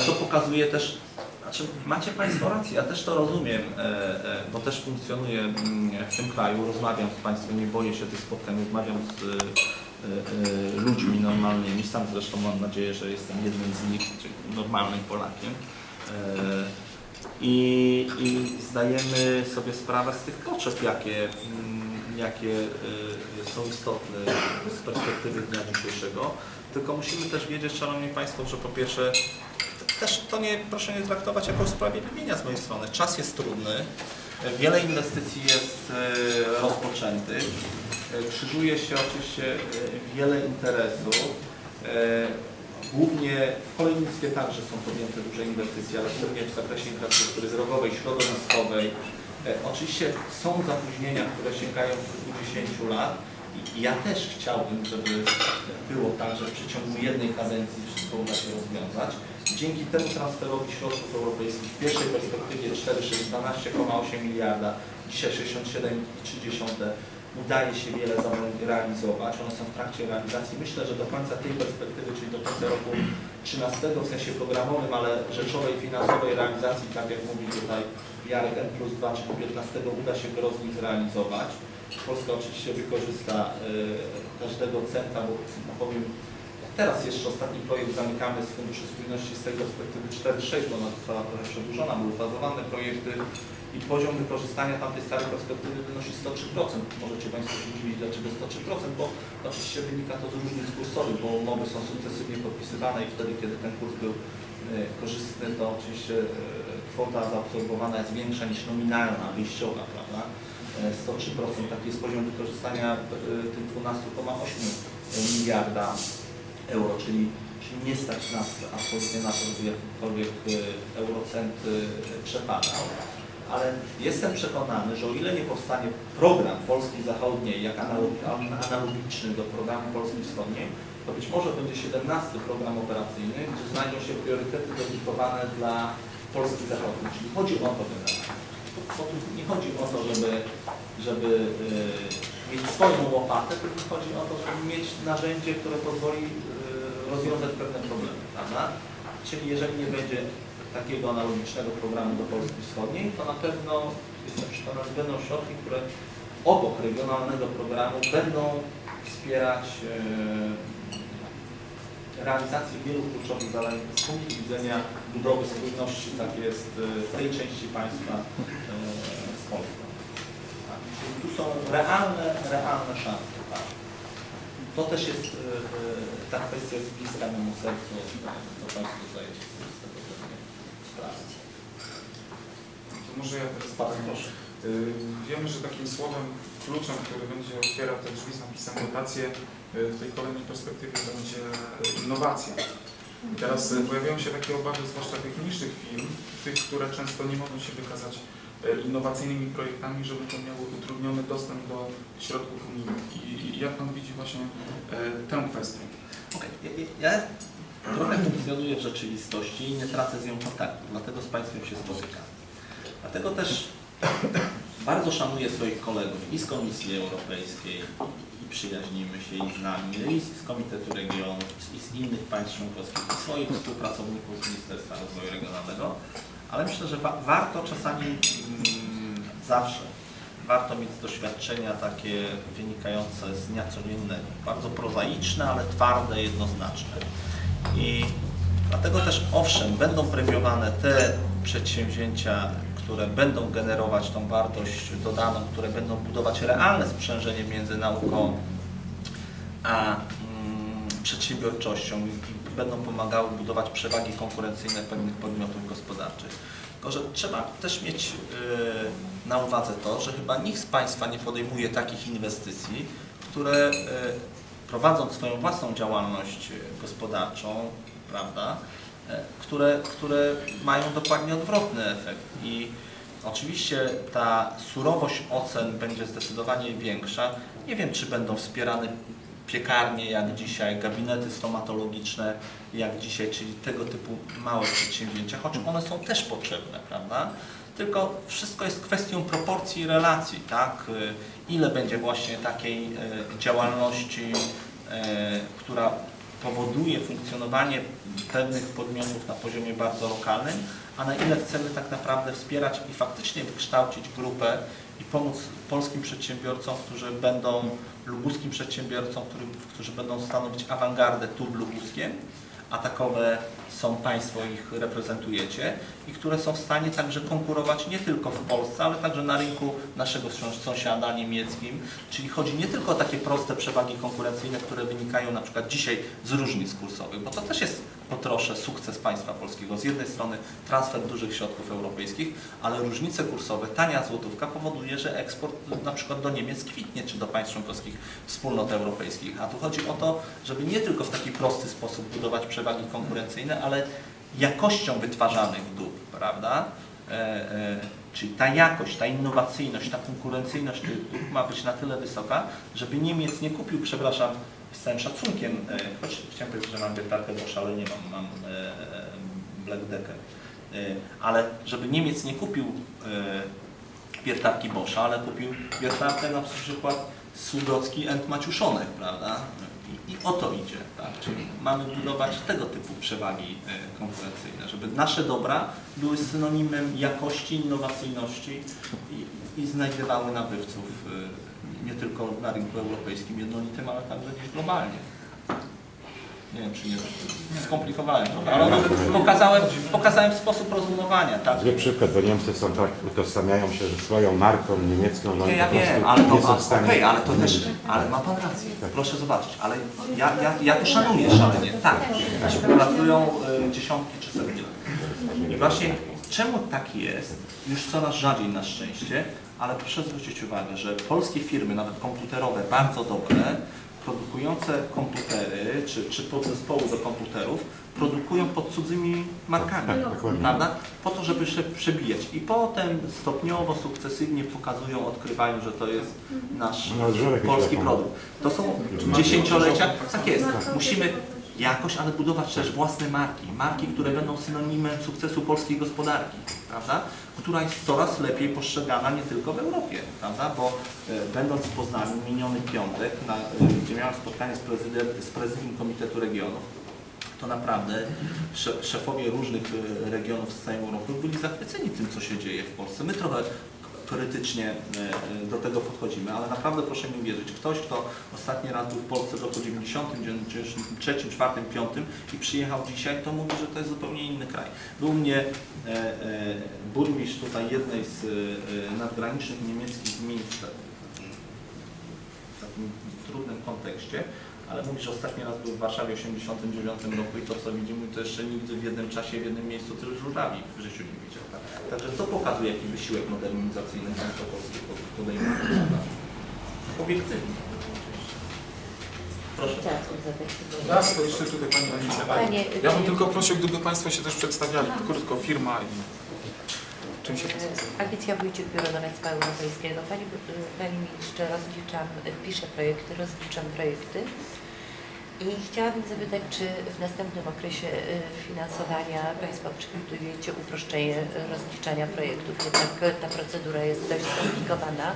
ale to pokazuje też, znaczy macie Państwo rację, ja też to rozumiem, e, e, bo też funkcjonuję mm, w tym kraju, rozmawiam z Państwem, nie boję się tych spotkań, rozmawiam z e, ludźmi normalnymi, sam zresztą mam nadzieję, że jestem jednym z nich, czyli normalnym Polakiem. I, I zdajemy sobie sprawę z tych potrzeb, jakie, mm, jakie są istotne z perspektywy dnia dzisiejszego. Tylko musimy też wiedzieć, Szanowni Państwo, że po pierwsze też to nie, proszę nie traktować jako usprawiedliwienia z mojej strony. Czas jest trudny, wiele inwestycji jest e, rozpoczętych, e, krzyżuje się oczywiście e, wiele interesów. Głównie w kolejnictwie także są podjęte duże inwestycje, ale głównie w zakresie infrastruktury drogowej, środowiskowej. Oczywiście są zapóźnienia, które sięgają kilkudziesięciu lat i ja też chciałbym, żeby było tak, że w przeciągu jednej kadencji wszystko uda się rozwiązać. Dzięki temu transferowi środków europejskich w pierwszej perspektywie 4,12,8 miliarda, dzisiaj 67,3 udaje się wiele zadań realizować. One są w trakcie realizacji. Myślę, że do końca tej perspektywy, czyli do końca roku 13 w sensie programowym, ale rzeczowej, finansowej realizacji, tak jak mówi tutaj Jarek N plus 2, czyli 15 uda się go z zrealizować. Polska oczywiście wykorzysta y, każdego centa, bo powiem, teraz jeszcze ostatni projekt zamykamy z Funduszu Spójności z tej perspektywy 4.6, bo ona została trochę przedłużona, były fazowane projekty i poziom wykorzystania tamtej starej perspektywy wynosi 103%. Możecie Państwo się dziwić, dlaczego 103%, bo oczywiście wynika to z różnic kursowych, bo umowy są sukcesywnie podpisywane i wtedy, kiedy ten kurs był e, korzystny, to oczywiście e, kwota zaabsorbowana jest większa niż nominalna, wyjściowa, prawda? E, 103% taki jest poziom wykorzystania e, tych 12,8 miliarda euro, czyli, czyli nie stać nas absolutnie na to, żeby jakikolwiek e, eurocent e, przepadał. Ale jestem przekonany, że o ile nie powstanie program Polski Zachodniej jak analogi- analogiczny do programu Polski Wschodniej, to być może będzie 17 program operacyjny, gdzie znajdą się priorytety dedykowane dla Polski Zachodniej. Czyli chodzi o to generalnie. Chodzi o to, żeby, żeby e, mieć swoją łopatę, tylko chodzi o to, żeby mieć narzędzie, które pozwoli e, rozwiązać pewne problemy, prawda? Czyli jeżeli nie będzie takiego analogicznego programu do Polski Wschodniej, to na pewno jestem przekonany, będą środki, które obok regionalnego programu będą wspierać e, realizację wielu kluczowych zadań z punktu widzenia budowy spójności, tak jest w tej części państwa Polską. Tak. Czyli tu są realne, realne szanse. Tak. To też jest, e, e, ta kwestia jest bliska memu sercu, to Państwo zdajecie sobie z tego pewnie sprawę. To może ja teraz Bardzo proszę. Y, Wiemy, że takim słowem kluczem, który będzie otwierał te drzwi z napisem dotacje y, w tej kolejnej perspektywie będzie innowacja. I teraz y, pojawiają się takie obawy, zwłaszcza tych mniejszych firm, tych, które często nie mogą się wykazać innowacyjnymi projektami, żeby to miało utrudniony dostęp do środków unijnych. I jak Pan widzi właśnie y, tę kwestię? Ja, ja trochę funkcjonuję w rzeczywistości i nie tracę z nią kontaktu, dlatego z Państwem się spotykam. Dlatego też bardzo szanuję swoich kolegów i z Komisji Europejskiej i przyjaźnimy się i z nami, i z Komitetu Regionów, i z innych państw członkowskich, i swoich współpracowników z Ministerstwa Rozwoju Regionalnego, ale myślę, że wa warto czasami mm, zawsze warto mieć doświadczenia takie wynikające z dnia codziennego. Bardzo prozaiczne, ale twarde, jednoznaczne. I dlatego też owszem, będą premiowane te przedsięwzięcia, które będą generować tą wartość dodaną, które będą budować realne sprzężenie między nauką a mm, przedsiębiorczością i będą pomagały budować przewagi konkurencyjne pewnych podmiotów gospodarczych. Tylko, że trzeba też mieć y, na uwadze to, że chyba nikt z Państwa nie podejmuje takich inwestycji, które y, prowadząc swoją własną działalność gospodarczą, prawda, które, które mają dokładnie odwrotny efekt. I oczywiście ta surowość ocen będzie zdecydowanie większa. Nie wiem, czy będą wspierane piekarnie jak dzisiaj, gabinety stomatologiczne jak dzisiaj, czyli tego typu małe przedsięwzięcia, choć one są też potrzebne, prawda? Tylko wszystko jest kwestią proporcji i relacji, tak? Y, Ile będzie właśnie takiej y, działalności, y, która powoduje funkcjonowanie pewnych podmiotów na poziomie bardzo lokalnym, a na ile chcemy tak naprawdę wspierać i faktycznie wykształcić grupę i pomóc polskim przedsiębiorcom, którzy będą lubuskim przedsiębiorcom, którzy, którzy będą stanowić awangardę tu w Lubuskiem, a takowe są Państwo, ich reprezentujecie i które są w stanie także konkurować nie tylko w Polsce, ale także na rynku naszego sąs- sąsiada niemieckim. Czyli chodzi nie tylko o takie proste przewagi konkurencyjne, które wynikają na przykład dzisiaj z różnic kursowych, bo to też jest po trosze sukces państwa polskiego. Z jednej strony transfer dużych środków europejskich, ale różnice kursowe, tania złotówka powoduje, że eksport na przykład do Niemiec kwitnie, czy do państw członkowskich wspólnot europejskich. A tu chodzi o to, żeby nie tylko w taki prosty sposób budować przewagi konkurencyjne, ale jakością wytwarzanych dóbr, prawda? E, e, czyli ta jakość, ta innowacyjność, ta konkurencyjność ma być na tyle wysoka, żeby Niemiec nie kupił, przepraszam, z całym szacunkiem, e, choć chciałem powiedzieć, że mam wiertarkę Bosch, ale nie mam, mam e, e, Black Decker. Ale żeby Niemiec nie kupił wiertarki Boscha, ale kupił wiertarkę na przykład Sługocki and Maciuszonek, prawda? I, I o to idzie, tak? Czyli mamy budować tego typu przewagi konkurencyjne, żeby nasze dobra były synonimem jakości, innowacyjności i, i znajdowały nabywców e, nie tylko na rynku europejskim jednolitym, ale także gdzieś globalnie. Nie wiem, czy nie skomplikowałem trochę, ale no, pokazałem, pokazałem sposób rozumowania, tak? Zły przykład, bo Niemcy są tak, utożsamiają się ze swoją marką niemiecką, no Nie, ja wiem, ale to, okej, ale to też, ale ma Pan rację, proszę zobaczyć, ale ja, ja, ja to szanuję szalenie, tak, pracują y, dziesiątki czy setki lat. I właśnie czemu tak jest, już coraz rzadziej na szczęście, ale proszę zwrócić uwagę, że polskie firmy, nawet komputerowe, bardzo dobre, produkujące komputery, czy, czy podzespoły do komputerów, produkują pod cudzymi markami Tak, dokładnie. prawda? Po to, żeby się przebijać. I potem stopniowo, sukcesywnie pokazują, odkrywają, że to jest nasz No, polski produkt. To są dziesięciolecia. Tak jest. Musimy jakoś, ale budować też własne marki. Marki, które będą synonimem sukcesu polskiej gospodarki, prawda? Która jest coraz lepiej postrzegana nie tylko w Europie, prawda? Bo e, będąc w Poznaniu miniony piątek, na, e, gdzie miałem spotkanie z, prezydent, z prezydium Komitetu Regionów, to naprawdę sze- szefowie różnych e, regionów z całej Europy byli zachwyceni tym, co się dzieje w Polsce. My trochę teoretycznie e, e, do tego podchodzimy, ale naprawdę proszę mi uwierzyć, ktoś, kto ostatni raz był w Polsce w roku 90, 93, 4, 5 i przyjechał dzisiaj, to mówi, że to jest zupełnie inny kraj. Był mnie e, burmistrz tutaj jednej z nadgranicznych niemieckich miejsc w takim trudnym kontekście, ale mówi, że ostatni raz był w Warszawie w 1989 roku i to co widzimy, to jeszcze nigdy w jednym czasie, w jednym miejscu tyle żurawi w życiu nie widział. Tak? Także to pokazuje, jaki wysiłek modernizacyjny państwo polskie pod- podejmuje. Obiektywnie. Proszę. Raz, to jeszcze tutaj Pani Anice. Panie, Ja bym tylko prosił, gdyby Państwo się też przedstawiali, krótko, firma i czym się. Alicja Wójcik, Biuro Doradztwa Europejskiego. Pani, Panie Ministrze, rozliczam, piszę projekty, rozliczam projekty. I chciałabym zapytać, czy w następnym okresie y, finansowania Państwo przewidujecie uproszczenie rozliczania projektów? Jednak ta procedura jest dość skomplikowana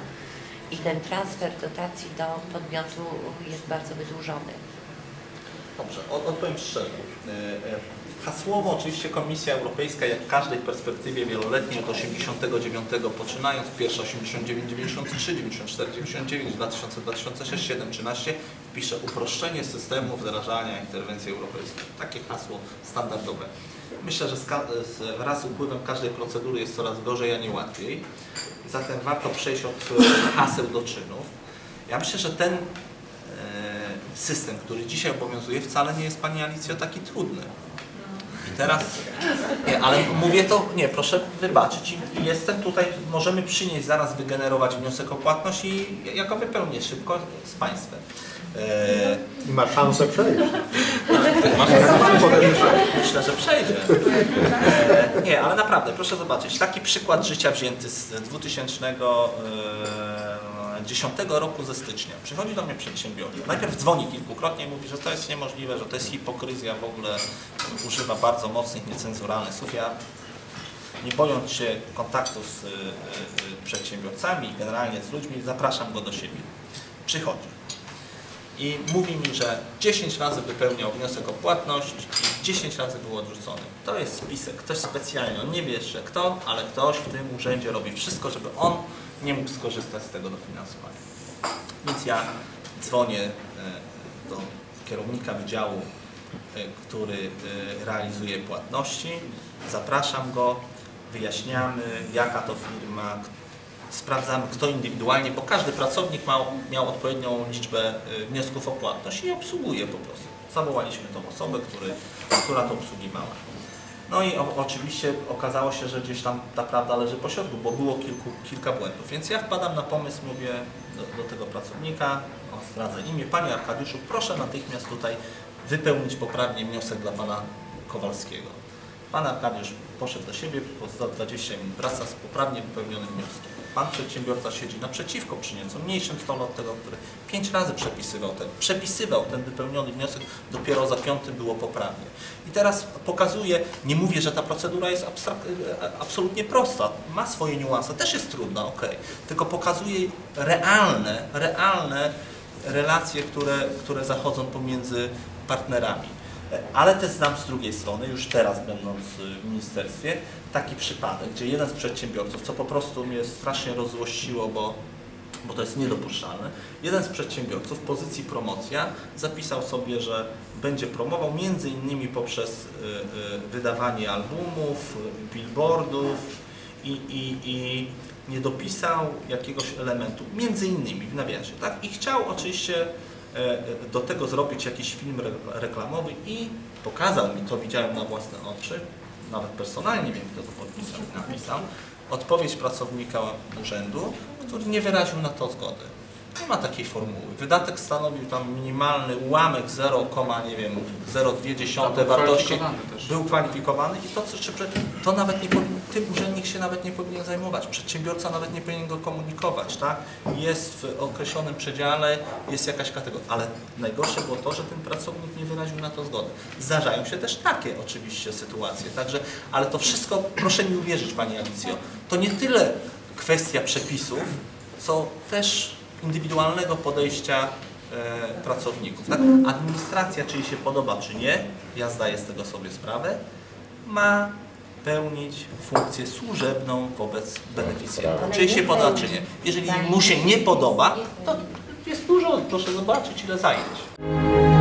i ten transfer dotacji do podmiotu jest bardzo wydłużony. Dobrze, od- odpowiem szczerze. Hasłowo oczywiście Komisja Europejska, jak w każdej perspektywie wieloletniej od 89 poczynając, pierwsza 89, 93, 94, 99, 2000, 2006, 7, 13, pisze uproszczenie systemu wdrażania interwencji europejskiej. Takie hasło standardowe. Myślę, że wraz z upływem każdej procedury jest coraz gorzej, a nie łatwiej. Zatem warto przejść od e, haseł do czynów. Ja myślę, że ten e, system, który dzisiaj obowiązuje, wcale nie jest Pani Alicjo taki trudny. Teraz, nie, ale mówię to, nie, proszę wybaczyć. Jestem tutaj, możemy przynieść, zaraz wygenerować wniosek o płatność i ja go wypełnię szybko z Państwem. E, I ma szansę przejść. Myślę, że przejdzie. E, Nie, ale naprawdę, proszę zobaczyć, taki przykład życia wzięty z 2010 roku ze stycznia. Przychodzi do mnie przedsiębiorca. Najpierw dzwoni kilkukrotnie i mówi, że to jest niemożliwe, że to jest hipokryzja, w ogóle używa bardzo mocnych, niecenzuralnych słów. Ja nie bojąc się kontaktów z y, y, przedsiębiorcami, generalnie z ludźmi, zapraszam go do siebie. Przychodzi. i mówi mi, że 10 razy wypełniał wniosek o płatność i 10 razy był odrzucony. To jest spisek, ktoś specjalnie, on nie wie jeszcze kto, ale ktoś w tym urzędzie robi wszystko, żeby on nie mógł skorzystać z tego dofinansowania. Więc ja dzwonię e, do kierownika wydziału, e, który e, realizuje płatności, zapraszam go, wyjaśniamy jaka to firma, sprawdzamy kto indywidualnie, bo każdy pracownik miał, miał odpowiednią liczbę wniosków o płatność i obsługuje po prostu. Zawołaliśmy tą osobę, który, która to obsługiwała. No i o, oczywiście okazało się, że gdzieś tam ta prawda leży po środku, bo było kilku, kilka błędów. Więc ja wpadam na pomysł, mówię do, do tego pracownika, o, zdradzę imię, Panie Arkadiuszu, proszę natychmiast tutaj wypełnić poprawnie wniosek dla Pana Kowalskiego. Pan Arkadiusz poszedł do siebie, po za 20 minut wraca z poprawnie wypełnionym wnioskiem. Pan przedsiębiorca siedzi naprzeciwko przy nieco mniejszym stole od tego, który pięć razy przepisywał ten, przepisywał ten wypełniony wniosek, dopiero za piątym było poprawnie. I teraz pokazuję, nie mówię, że ta procedura jest e, absolutnie prosta, ma swoje niuanse, też jest trudna, ok, tylko pokazuje realne, realne relacje, które, które zachodzą pomiędzy partnerami. Ale też znam z drugiej strony, już teraz będąc w ministerstwie, taki przypadek, gdzie jeden z przedsiębiorców, co po prostu mnie strasznie rozzłościło, bo, bo to jest niedopuszczalne, jeden z przedsiębiorców w pozycji promocja zapisał sobie, że będzie promował między innymi poprzez y, y, wydawanie albumów, y, billboardów i, i, i nie dopisał jakiegoś elementu, między innymi w nawiasie, tak? I chciał oczywiście do tego zrobić jakiś film re- reklamowy i pokazał mi to, widziałem na własne oczy, nawet personalnie wiem, kto to podpisał napisał, odpowiedź pracownika urzędu, który nie wyraził na to zgody. Nie ma takiej formuły. Wydatek stanowił tam minimalny ułamek 0, nie wiem, 0,2 wartości też. był kwalifikowany i to, co, czy- to nawet nie powinien, tym urzędnik się nawet nie powinien zajmować, przedsiębiorca nawet nie powinien go komunikować, tak? Jest w określonym przedziale, jest jakaś kategoria, ale najgorsze było to, że ten pracownik nie wyraził na to zgody. Zdarzają się też takie oczywiście sytuacje, także, ale to wszystko, proszę mi uwierzyć Pani Alicjo, to nie tyle kwestia przepisów, co też indywidualnego podejścia e, pracowników. Tak? Administracja, czy jej się podoba, czy nie, ja zdaję z tego sobie sprawę, ma pełnić funkcję służebną wobec beneficjenta. Czy jej się podoba, czy nie. Jeżeli mu się nie podoba, to jest dużo, proszę zobaczyć, ile zajęć.